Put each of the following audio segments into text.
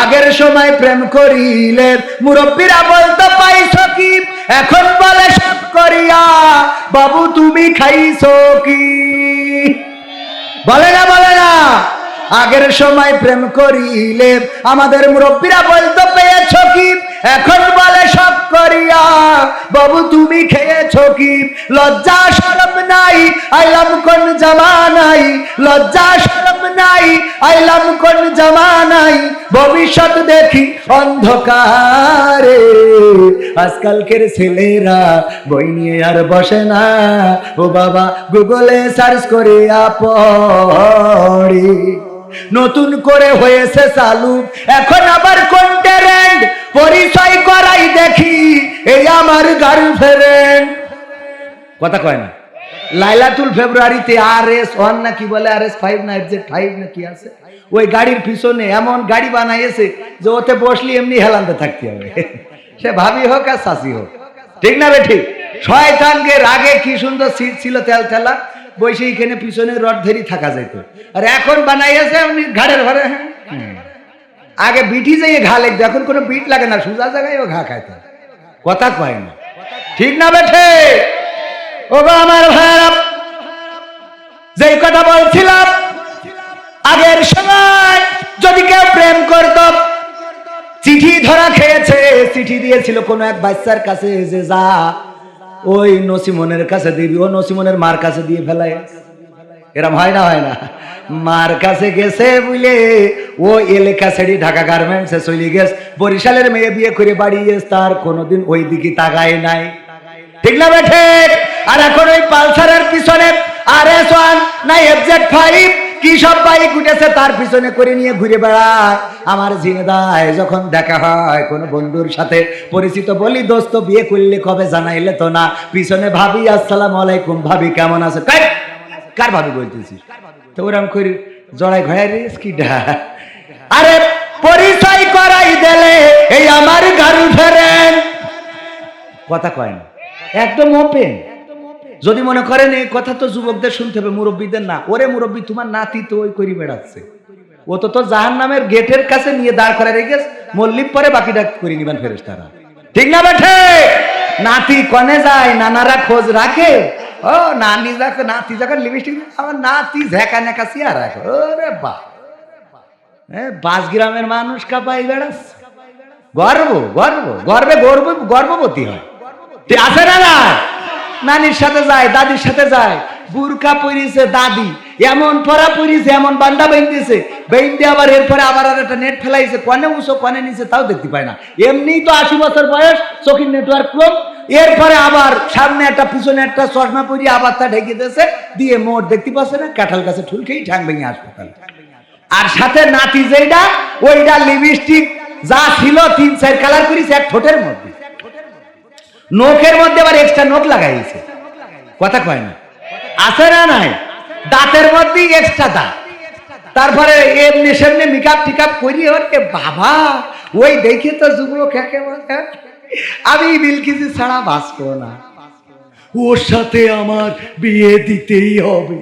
আগের সময় প্রেম করিলে মুরব্বীরা বলতো পাইছ কি এখন বলে সব করিয়া। বাবু, তুমি খাইছো কি বলে না বলে না। আগের সময় প্রেম করিলে আমাদের মুরব্বীরা বলতে, পেয়েছ কি? এখন বলে সব করিয়া, বাবু, তুমি খেয়েছো কি? লজ্জা শরম নাই আইলাম কোন জামানাই লজ্জা শরম নাই আইলাম কোন জামানাই ভবিষ্যৎ দেখি অন্ধকারে। আজকালকের ছেলেরা বই নিয়ে আর বসে না। ও বাবা, গুগলে সার্চ করে পড়ে। নতুন করে হয়েছে চালু। এখন আবার কোন ট্যালেন্ট পরিচয় করাই দেখি, এই আমার গার্লফ্রেন্ড কথা কয় না। লাইলাতুল ফেব্রুয়ারিতে আর এস ওয়ান না কি বলে আর এস ফাইভ না এফ ফাইভ না কি আছে? ওই গাড়ির পিছনে এমন গাড়ি বানাইছে যে ওতে বসলি এমনি হেলান্তে থাকতে হবে। সে ভাবি হোক আর শাসি হোক। ঠিক না রে ঠিক শয়তানকে রাগে কি সুন্দর সিট ছিল তেল তেলা, বসে এখানে পিছনে রড ধরি থাকা যাইত। আর এখন বানাইয়াছে এমনি ঘাড়ের ঘরে হ্যাঁ? আগে বিটি যাইয়ে ঘা লাগতো, এখন কোনো বিট লাগে না, সুজা জায়গায় ও ঘা খাইতে। কথা কয় না। ঠিক না বেঠে? ও আমার ভাইরা যেই কথা বলছিলাম, আগের সময় যদি কেউ প্রেম করত, চিঠি ধরা খেয়েছে, চিঠি দিয়েছিল কোনো এক বাচ্চার কাছে যে যা, ওই নসিমনের কাছে দিবি, ও নসিমনের মার কাছে দিয়ে ফেলায়। এরম হয় না হয় না। মার কাছে গেছে বুঝলে ও এলাকা ছেড়ে ঢাকা গার্মেন্টসে চলে গেছে। বরিশালের মেয়ে বিয়ে করে বাড়ি গেছে তার কোনোদিন ওই দিকে তাকায় নাই। ঠিক না বেঠে আর এখন ওই পালসারের পিছনে আর এস ওয়ান না এফজেড ফাইভ কি সব বাইক উঠেছে তার পিছনে করে নিয়ে ঘুরে বেড়ায়। আমার জিনেদায় যখন দেখা হয়, কোনো বন্ধুর সাথে পরিচিত বলি, দোস্ত, বিয়ে করলে কবে জানাইলে তো না? পিছনে ভাবি, আসসালাম আলাইকুম ভাবি, কেমন আছে? কার ভাবি বলতেছিস? তো ওরম করি জড়াই ঘড়াই রিস কি আরে পরিচয় করাই দিলে এই আমার গার্লফ্রেন্ড। কথা কয় না। একদম ওপেন যদি মনে করেন এই কথা তো যুবকদের শুনতে হবে মুরব্বীদের না। ওরে মুরব্বী তোমার নাতি তো ওই করি বেড়াচ্ছে। ও তো তোর জাহান নামের গেটের কাছে নিয়ে দাঁড় করে রেখে মল্লিক পরে বাকিটা করে নিবেন ফেরেস তারা ঠিক না বেঠে? নাতি কনে যায় নানারা খোঁজ রাখে। ও, নানি যাকে, নাতি লিপস্টিক আমার নাতি ঝেঁকা নেকা রাখে ওরে গ্রামের মানুষ কাপাই বেড়াচ্ছে গর্ব গর্ব, গর্বে গর্ব, গর্ভবতী হয়। আছে না না? নানির সাথে যায়, দাদির সাথে যায়। বুরকা পরিছে দাদি। এমন পরা পরিছে এমন বান্ডা বেঁধেছে। বেঁধে আবার এরপরে আবার আর একটা নেট ফেলাইছে। কনে উঁচো, কনে নিচে, তাও দেখতে পায় না। এমনি তো আশি বছর বয়স চোখের নেটওয়ার্ক কম। এরপরে আবার সামনে একটা, পিছনে একটা চশমা পরিয়ে আবার তা ঢেকে দিয়েছে, দিয়ে মোট দেখতে পাচ্ছে না, কাঁঠাল কাছে ঠুলকেই ঠ্যাং ভেঙে হাসপাতাল আর সাথে নাতি যেটা ওইটা লিপস্টিক যা ছিল তিন চার কালার করিস এক ঠোঁটের মধ্যে। নখের মধ্যে আবার এক্সট্রা নখ লাগাইছে কথা কয় না? আছে না নাই? দাঁতের মধ্যে এক্সট্রা দাঁত। তারপরে এমনি সেমনি মেকআপ টিকআপ করি ওরে বাবা, ওই দেখে তো যুবক একেবারে আমি বিলকিসি ছাড়া বাঁচবো না। ওর সাথে আমার বিয়ে দিতেই হবে।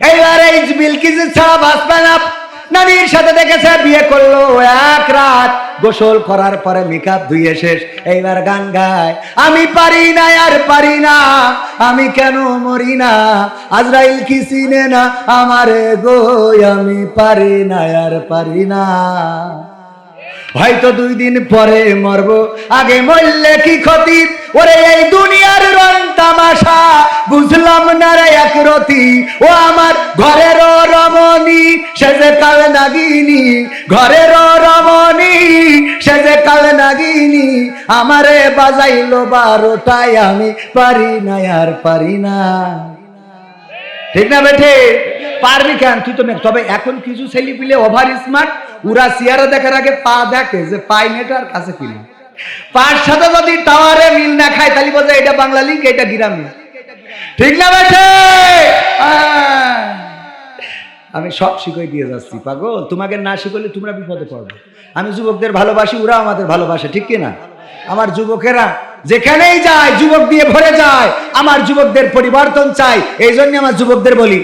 এইবার এই বিলকিসের ছাড়া বাঁচবে না। নানির সাথে দেখেছে বিয়ে করল এক রাত। গোসল করার পরে মেকআপ ধুয়ে শেষ। এইবার গান গায়। আমি পারি না, আর পারি না। আমি কেন মরি না? আজরাইল কি চিনে না? আমারে গো, আমি পারি না, আর পারি না। হয়তো দুই দিন পরে মরব। আগে মরলে কি ক্ষতি? ওরে এই দুনিয়ার রং তামাশা, বুঝলাম না রে এক রতি। ও আমার ঘরের রমণী, সে যে কাল নাগিনী। ঘরের রমণী, সে যে কাল নাগিনী। আমারে বাজাইলো বারোটায়, আমি পারি না, আর পারি না। ঠিক না বেঠে? পারবি কেন? তুই তো তবে এখন কিছু ছেলে পিলে ওভার স্মার্ট উরা সিয়ারা দেখার আগে পা দেখে যে পাই নেটওয়ার্ক আছে কিনা পার সাথে যদি টাওয়ারে মিল না খায়, তাহলে বোঝে এটা বাংলা লিঙ্ক এটা গ্রামে। ঠিক না বেঠে? আমি সব শিখাই দিয়ে যাচ্ছি, পাগল। তোমাকে না শিখলে তোমরা বিপদে পড়বে। আমি যুবকদের ভালোবাসি ওরা আমাদের ভালোবাসে, ঠিক কি না আমার যুবকেরা যেখানেই যায়, যুবক দিয়ে ভরে যায়। আমার যুবকদের পরিবর্তন চাই এই জন্য আমার যুবকদের বলি